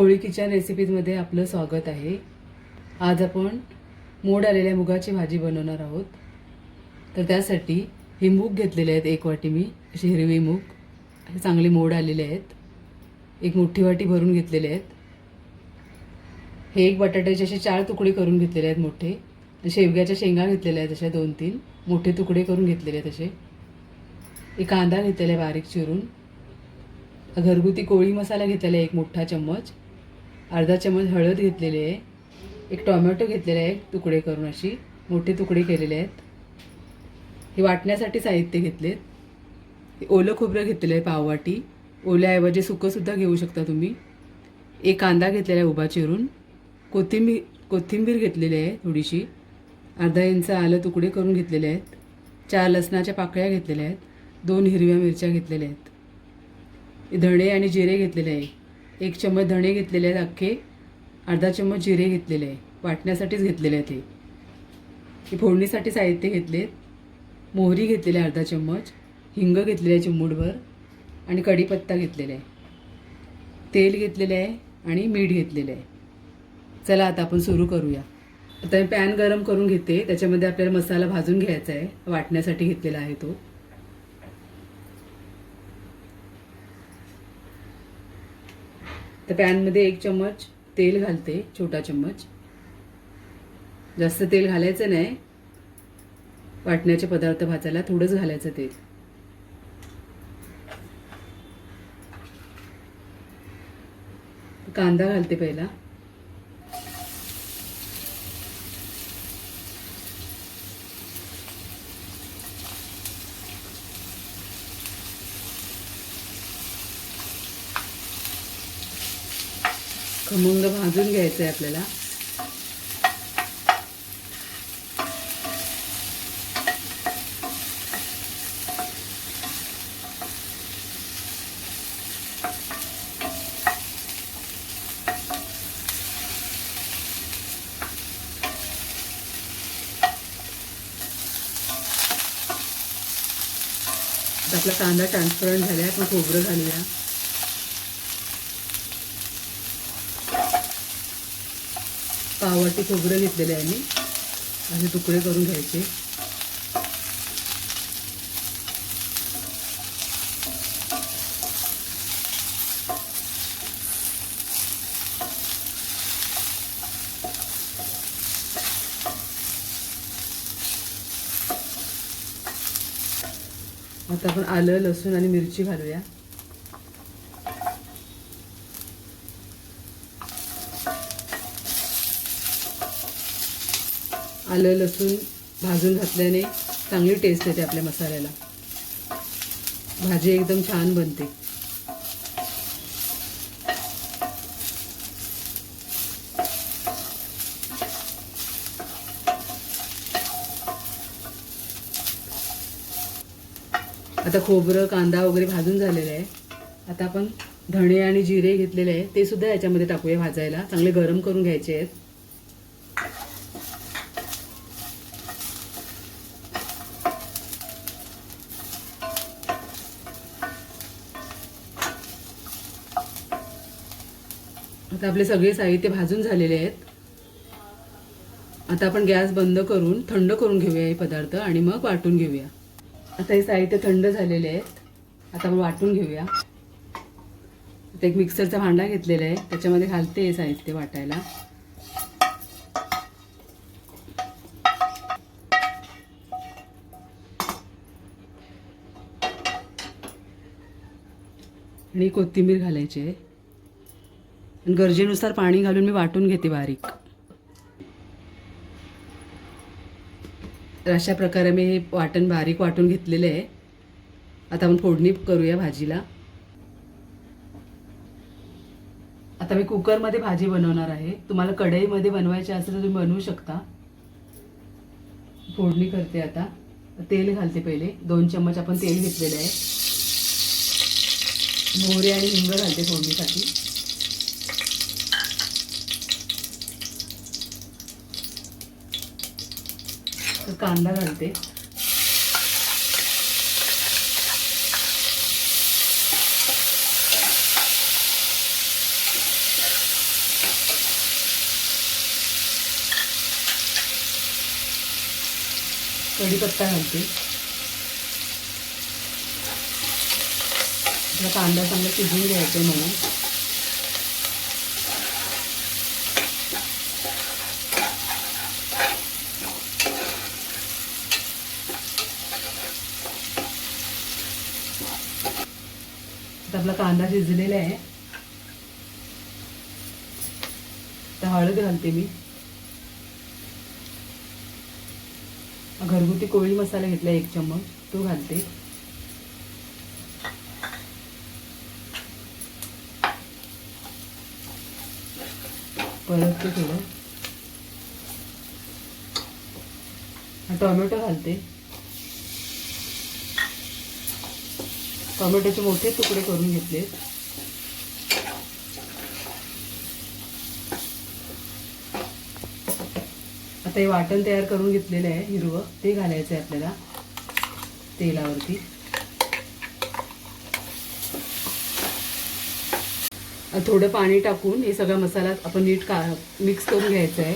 कोळी kitchen रेसिपीजमध्ये आपलं स्वागत आहे. आज आपण मोड आलेल्या मुगाची भाजी बनवणार आहोत. तर त्यासाठी हे मूग घेतलेले आहेत एक वाटी मी अशी हिरवी मूग. हे चांगले मोड आलेले आहेत. एक मोठी वाटी भरून घेतलेले आहेत. हे एक बटाट्याचे असे चार तुकडे करून घेतलेले आहेत मोठे. शेवग्याच्या शेंगा घेतलेल्या आहेत अशा दोन तीन मोठे तुकडे करून घेतलेले आहेत असे. एक कांदा घेतलेला आहे बारीक चिरून. घरगुती कोळी मसाला घेतलेला आहे एक मोठा चम्मच. अर्धा चम्मच हळद घेतलेली आहे. एक टोमॅटो घेतलेला आहे तुकडे करून अशी. मोठे तुकडे केलेले आहेत. हे वाटण्यासाठी साहित्य घेतलेत. हे ओलं खोबरं घेतलेलं आहे पाववाटी. ओल्याऐवजी सुकंसुद्धा घेऊ शकता तुम्ही. एक कांदा घेतलेला आहे उभा चिरून. कोथिंबीर कोथिंबीर घेतलेली आहे थोडीशी. अर्धा इंच आलं तुकडे करून घेतलेले आहेत. चार लसणाच्या पाकळ्या घेतलेल्या आहेत. दोन हिरव्या मिरच्या घेतलेल्या आहेत. धणे आणि जिरे घेतलेले आहे. एक चम्मच धणे घेतलेले आहेत अख्खे अर्धा चम्मच जिरे घेतलेले आहे वाटण्यासाठीच घेतलेले आहेत हे. हे फोडणीसाठी साहित्य घेतले मोहरी घेतलेली आहे अर्धा चम्मच हिंग घेतलेलं आहे चिमूटभर आणि कढीपत्ता घेतलेला आहे. तेल घेतलेलं आहे आणि मीठ घेतलेलं आहे. चला आता आपण सुरू करूया. आता मी पॅन गरम करून घेते त्याच्यामध्ये आपल्याला मसाला भाजून घ्यायचा आहे वाटण्यासाठी घेतलेला आहे तो. तर पॅनमध्ये एक चम्मच तेल घालते छोटा चम्मच. जास्त तेल घालायचं नाही. वाटण्याचे पदार्थ भाजायला थोडंच घालायचं तेल. कांदा घालते पहिला. खमंग भाजून घ्यायचं आहे आपल्याला आपला कांदा ट्रान्सपरंट झाला आपण खोबरं घालूया. पावाटी खोबरं घेतलेले आहे मी. असे तुकडे करून घ्यायचे. आता आपण आलं लसूण आणि मिरची घालूया. आलं लसूण भाजून घातल्याने चांगली टेस्ट येते आपल्या मसाल्याला. भाजी एकदम छान बनते. आता खोबरं कांदा वगैरे भाजून झालेलं आहे. आता आपण धणे आणि जिरे घेतलेले आहे. ते सुद्धा याच्यामध्ये टाकूया भाजायला. चांगले गरम करून घ्यायचे आहेत. आता आपले सगळे साहित्य भाजून झालेले आहेत. आता आपण गॅस बंद करून थंड करून घेऊया हे पदार्थ आणि मग वाटून घेऊया. आता हे साहित्य थंड झालेले आहेत. आता आपण वाटून घेऊया. आता एक मिक्सरचा भांडा घेतलेला आहे. त्याच्यामध्ये घालते हे साहित्य वाटायला. आणि कोथिंबीर घालायची आहे. गरजेनुसार पाणी घालून मी वाटून घेते बारीक. तर अशा प्रकारे मी हे वाटण बारीक वाटून घेतलेलं आहे. आता आपण फोडणी करूया भाजीला. आता मी कुकरमध्ये भाजी बनवणार आहे. तुम्हाला कढईमध्ये बनवायची असेल तर तुम्ही बनवू शकता. फोडणी करते आता. तेल घालते पहिले. दोन चम्मच आपण तेल घेतलेलं आहे. मोहरी आणि हिंग घालते फोडणीसाठी. तर कांदा घालते. कढीपत्ता घालते. कांदा चांगला शिजून घ्यायचा म्हणून. तर आता आपला कांदा शिजलेला आहे. तर हळद घालते मी. घरगुती कोळी मसाला घेतला एक चम्मच तो घालते. परतते थोडं. टोमॅटो घालते. टोमॅटोचे मोठे तुकडे करून घेतले. आता हे वाटण तयार करून घेतलेलं आहे हिरवं. ते घालायचं आहे आपल्याला तेलावरती. थोडं पाणी टाकून हे सगळा मसाला आपण नीट का मिक्स करून घ्यायचा आहे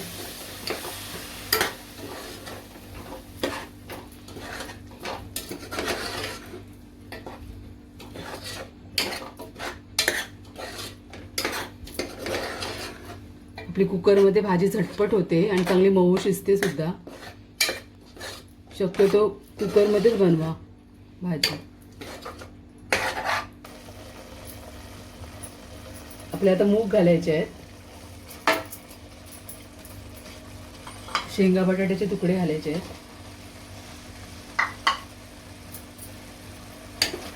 आपली कुकरमध्ये भाजी झटपट होते आणि चांगली मऊ शिजते सुद्धा. शक्यतो कुकरमध्येच बनवा भाजी. आपले आता मूग घालायचे आहेत. शेंगा बटाट्याचे तुकडे घालायचे आहेत.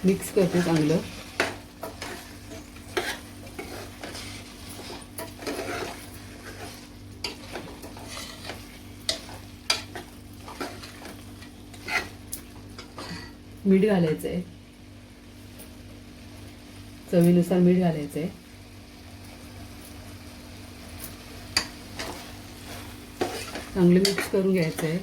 मिक्स करते चांगलं. मीठ घालायचं आहे चवीनुसार मीठ घालायचं आहे चांगलं मिक्स करून घ्यायचं आहे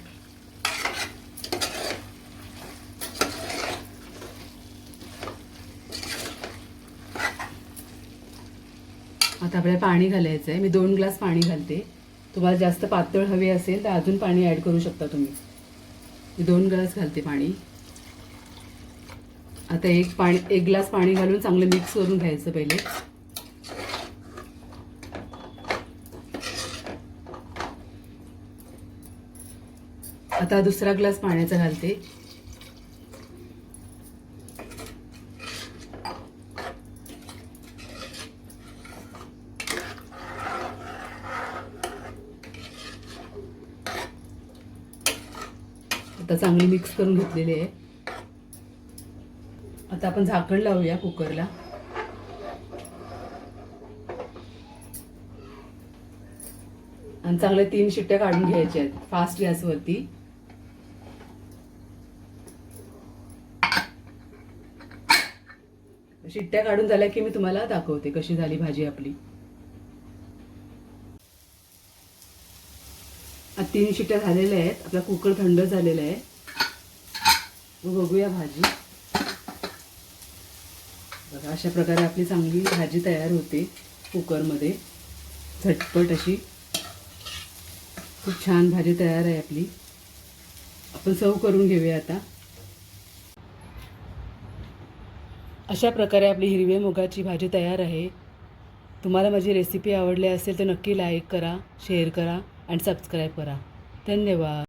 आता आपल्याला पाणी घालायचं आहे मी दोन ग्लास पाणी घालते. तुम्हाला जास्त पातळ हवे असेल तर अजून पाणी ॲड करू शकता तुम्ही. मी दोन ग्लास घालते पाणी. आता एक पाणी एक ग्लास पाणी घालून चांगलं मिक्स करून घ्यायचं पहिले. आता दुसरा ग्लास पाण्याचा घालते. आता चांगली मिक्स करून घेतलेली आहे. आता आपण झाकण लावूया कुकरला. आणि चांगल्या तीन शिट्ट्या काढून घ्यायच्या आहेत फास्ट गॅसवरती शिट्ट्या काढून झाल्या की मी तुम्हाला दाखवते कशी झाली भाजी आपली. आता तीन शिट्ट्या झालेल्या आहेत आपला कुकर थंड झालेला आहे. बघूया भाजी. बघा अशा प्रकारे आपली चांगली भाजी तयार होते कुकरमध्ये. झटपट अशी खूप छान भाजी तयार आहे आपली. आपण सर्व करून घेऊया आता. अशा प्रकारे आपली हिरव्या मुगाची भाजी तयार आहे. तुम्हाला माझी रेसिपी आवडली असेल तर नक्की लाईक करा शेअर करा आणि सबस्क्राईब करा. धन्यवाद.